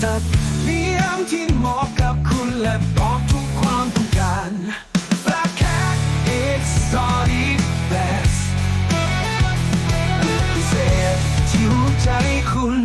สัตว์เลี้ยงที่เหมาะกับคุณและตอบทุกความต้องการ Black Cat Exotic Best พิเศษที่รู้ใจคุณ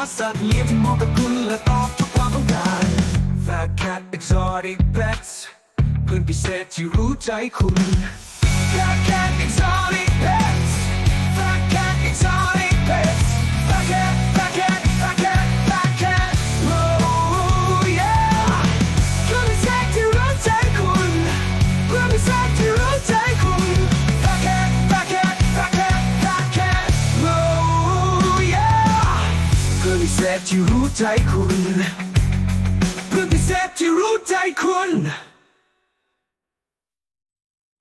าสัตว์เลี้ยงที่มาะกับคุณและตอบทุกความต้องการแฟร์แคท exotic pets เพื่อนพิเศษที่รู้ใจคุณแฟร์แคท exotic ษที่รู้ใจคุณ เพื่อนพิเศษที่รู้ใจคุณ